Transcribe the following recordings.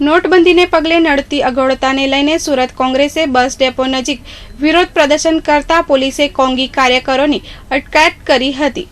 નોટબંધીને પગલે નડતી અગવડતાને લઈને સુરત કોંગ્રેસે બસ ડેપો નજીક વિરોધ પ્રદર્શન કરતા પોલીસે કોંગી કાર્યકરોની અટકાયત કરી હતી.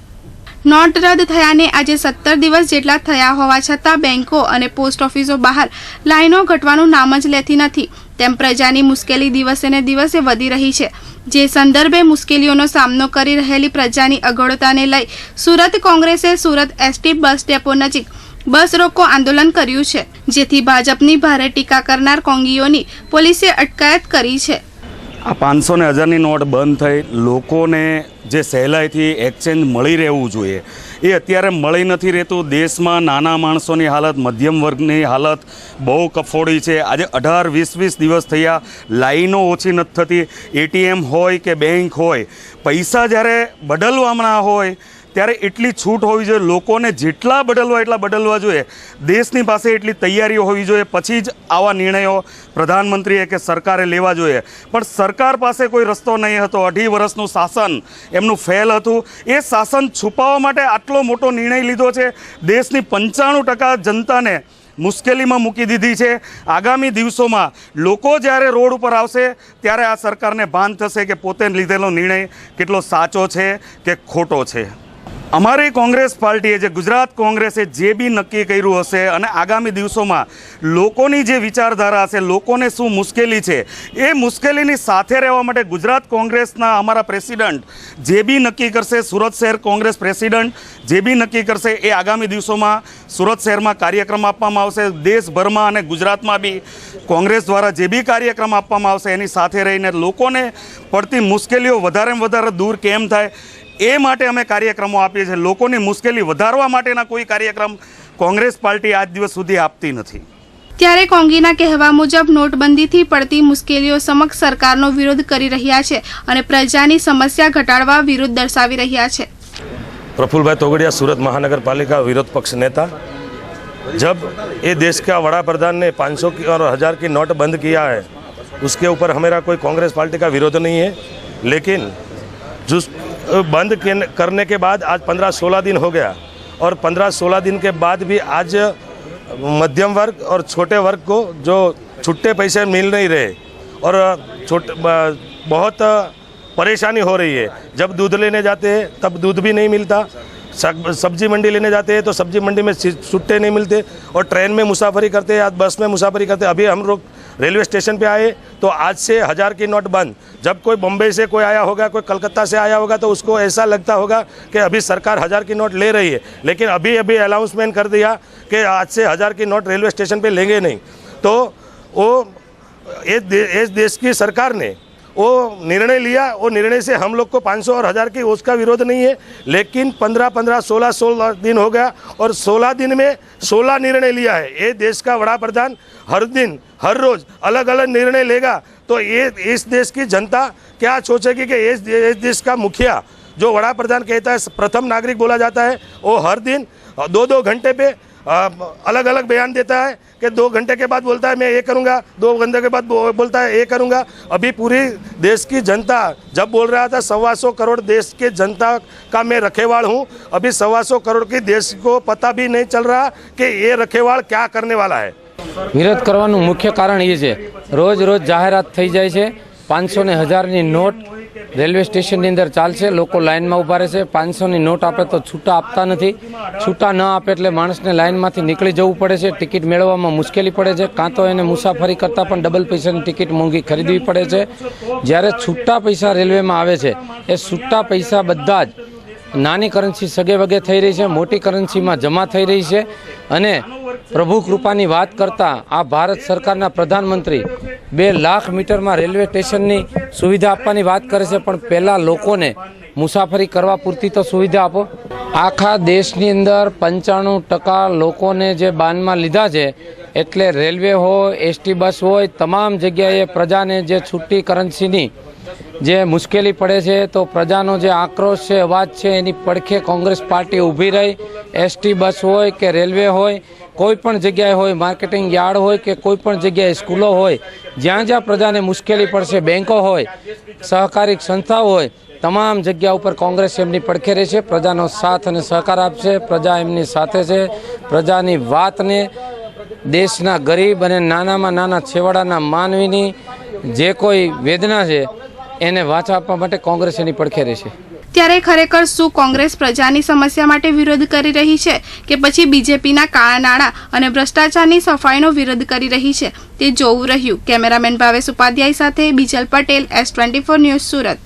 નોટ રદ થયાને આજે સત્તર દિવસ જેટલા થયા હોવા છતાં બેંકો અને પોસ્ટ ઓફિસો બહાર લાઈનો ઘટવાનું નામ જ લેતી નથી. તેમ પ્રજાની મુશ્કેલી દિવસે ને દિવસે વધી રહી છે. જે સંદર્ભે મુશ્કેલીઓનો સામનો કરી રહેલી પ્રજાની અગવડતાને લઈ સુરત કોંગ્રેસે સુરત એસટી બસ ડેપો નજીક બસ રોકો આંદોલન કર્યું છે, જેથી ભાજપની ભારે ટીકા કરનાર કોંગીઓની પોલીસે અટકાયત કરી છે. આ પાંચસો ને હજારની નોટ બંધ થઈ, લોકોને જે સહેલાઈથી એક્સચેન્જ મળી રહેવું જોઈએ, એ અત્યારે મળી નથી રહેતું. દેશમાં નાના માણસોની હાલત, મધ્યમ વર્ગની હાલત બહુ કફોડી છે. આજે અઢાર વીસ વીસ દિવસ થયા, લાઈનો ઓછી નથી થતી. એટીએમ હોય કે બેંક હોય, પૈસા જ્યારે બદલવાના હોય ત્યારે એટલી છૂટ હોવી જોઈએ. લોકોને જેટલા બદલવા એટલા બદલવા જોઈએ. દેશની પાસે એટલી તૈયારીઓ હોવી જોઈએ. પછી જ આવા નિર્ણયો પ્રધાનમંત્રીએ કે સરકારે લેવા જોઈએ. પણ સરકાર પાસે કોઈ રસ્તો નહીં હતો. અઢી વર્ષનું શાસન એમનું ફેલ હતું. એ શાસન છુપાવવા માટે આટલો મોટો નિર્ણય લીધો છે. દેશની પંચાણું ટકા જનતાને મુશ્કેલીમાં મૂકી દીધી છે. આગામી દિવસોમાં લોકો જ્યારે રોડ ઉપર આવશે, ત્યારે આ સરકારને ભાન થશે કે પોતે લીધેલો નિર્ણય કેટલો સાચો છે કે ખોટો છે. અમારી કોંગ્રેસ પાર્ટીએ જે ગુજરાત કોંગ્રેસે જે બી નક્કી કર્યું હશે અને આગામી દિવસોમાં લોકોની જે વિચારધારા હશે, લોકોને શું મુશ્કેલી છે, એ મુશ્કેલીની સાથે રહેવા માટે ગુજરાત કોંગ્રેસના અમારા પ્રેસિડન્ટ જે બી નક્કી કરશે, સુરત શહેર કોંગ્રેસ પ્રેસિડન્ટ જે બી નક્કી કરશે, એ આગામી દિવસોમાં સુરત શહેરમાં કાર્યક્રમ આપવામાં આવશે. દેશભરમાં અને ગુજરાતમાં બી કોંગ્રેસ દ્વારા જે બી કાર્યક્રમ આપવામાં આવશે, એની સાથે રહીને લોકોને પડતી મુશ્કેલીઓ વધારેમાં વધારે દૂર કેમ થાય એ માટે અમે કાર્યક્રમો આપીએ છીએ લોકોની મુશ્કેલી વધારવા માટેના કોઈ કાર્યક્રમ કોંગ્રેસ પાર્ટી આજ દિવસ સુધી આપતી નથી ત્યારે કોંગીના કહેવા મુજબ નોટબંધીથી પડતી મુશ્કેલીઓ સમક્ષ સરકારનો વિરોધ કરી રહ્યા છે અને પ્રજાની સમસ્યા ઘટાડવા વિરોધ દર્શાવી રહ્યા છે प्रफुल्ल भाई तोगड़िया सूरत महानगर पालिका विरोध पक्ष नेता जब ये देश का बड़ा प्रधान ने 500 की और हज़ार की नोट बंद किया है उसके ऊपर हमारा कोई कांग्रेस पार्टी का विरोध नहीं है लेकिन जो बंद करने के बाद आज 15-16 दिन हो गया। और 15-16 दिन के बाद भी आज मध्यम वर्ग और छोटे वर्ग को जो छुट्टे पैसे मिल नहीं रहे और छोटे बहुत परेशानी हो रही है। जब दूध लेने जाते हैं, तब दूध भी नहीं मिलता। सब्ज़ी मंडी लेने जाते हैं तो सब्ज़ी मंडी में छुट्टे नहीं मिलते। और ट्रेन में मुसाफरी करते हैं या बस में मुसाफरी करते हैं। अभी हम लोग रेलवे स्टेशन पे आए तो आज से हज़ार की नोट बंद। जब कोई बम्बई से कोई आया होगा, कोई कलकत्ता से आया होगा तो उसको ऐसा लगता होगा कि अभी सरकार हज़ार की नोट ले रही है। लेकिन अभी अभी अनाउंसमेंट कर दिया कि आज से हज़ार की नोट रेलवे स्टेशन पर लेंगे नहीं। तो वो इस देश की सरकार ने वो निर्णय लिया, वो निर्णय से हम लोग को 500 और हज़ार की उसका विरोध नहीं है, लेकिन 15 15 16 16 दिन हो गया और 16 दिन में 16 निर्णय लिया है। ये देश का बड़ा प्रधान हर दिन, हर रोज़ अलग अलग निर्णय लेगा। तो ये, इस देश की जनता क्या सोचेगी कि इस देश का मुखिया जो बड़ा प्रधान कहता है, प्रथम नागरिक बोला जाता है, वो हर दिन दो दो घंटे पे अलग अलग बयान देता है कि दो घंटे के बाद बोलता है मैं ये करूँगा दो घंटे के बाद बो- बोलता है ये करूँगा अभी पूरी देश की जनता जब बोल रहा था सवा सौ करोड़ देश के जनता का मैं रखेवाल हूँ अभी सवा सौ करोड़ की देश को पता भी नहीं चल रहा कि ये रखेवाल क्या करने वाला है વિરોધ કરવાનું મુખ્ય કારણ એ છે રોજ રોજ જાહેરાત થઈ જાય છે પાંચસો ને હજારની નોટ રેલવે સ્ટેશનની અંદર ચાલશે, લોકો લાઇનમાં ઊભા રહેશે. પાંચસોની નોટ આપે તો છૂટા આપતા નથી. છૂટા ન આપે એટલે માણસને લાઇનમાંથી નીકળી જવું પડે છે. ટિકિટ મેળવવામાં મુશ્કેલી પડે છે. કાં તો એને મુસાફરી કરતાં પણ ડબલ પૈસાની ટિકિટ મોંઘી ખરીદવી પડે છે. જ્યારે છૂટા પૈસા રેલવેમાં આવે છે, એ છૂટા પૈસા બધા જ નાની કરન્સી સગે વગે થઈ રહી છે, મોટી કરન્સીમાં જમા થઈ રહી છે અને પ્રભુ કૃપાની વાત કરતાં આ ભારત સરકારના પ્રધાનમંત્રી બે લાખ મીટરમાં રેલવે સ્ટેશનની સુવિધા આપવાની વાત કરે છે, પણ પહેલાં લોકોને મુસાફરી કરવા પૂરતી તો સુવિધા આપો. આખા દેશની અંદર પંચાણું ટકા લોકોને જે બાનમાં લીધા છે એટલે રેલવે હોય, એસટી બસ હોય, તમામ જગ્યાએ પ્રજાને જે છૂટી કરન્સીની જે મુશ્કેલી પડે છે, તો પ્રજાનો જે આક્રોશ છે, અવાજ છે, એની પડખે કોંગ્રેસ પાર્ટી ઊભી રહી. એસટી બસ હોય કે રેલવે હોય, કોઈ પણ જગ્યાએ હોય, માર્કેટિંગ યાર્ડ હોય કે કોઈ પણ જગ્યાએ સ્કૂલો હોય, જ્યાં જ્યાં પ્રજાને મુશ્કેલી પડશે, બેંકો હોય, સહકારી સંસ્થાઓ હોય, તમામ જગ્યા ઉપર કોંગ્રેસ એમની પડખે રહેશે, પ્રજાનો સાથ અને સહકાર આપશે, પ્રજા એમની સાથે છે, પ્રજાની વાતને દેશના ગરીબ અને નાનામાં નાના છેવાડાના માનવીની જે કોઈ વેદના છે, એને વાચા આપવા માટે કોંગ્રેસ એની પડખે રહેશે ત્યારે ખરેખર શું કોંગ્રેસ પ્રજાની સમસ્યા માટે વિરોધ કરી રહી છે કે પછી બીજેપીના કાળા નાણાં અને ભ્રષ્ટાચારની સફાઈનો વિરોધ કરી રહી છે તે જોવું રહ્યું. કેમેરામેન ભાવેશ ઉપાધ્યાય સાથે Bijal Patel S twenty four news Surat.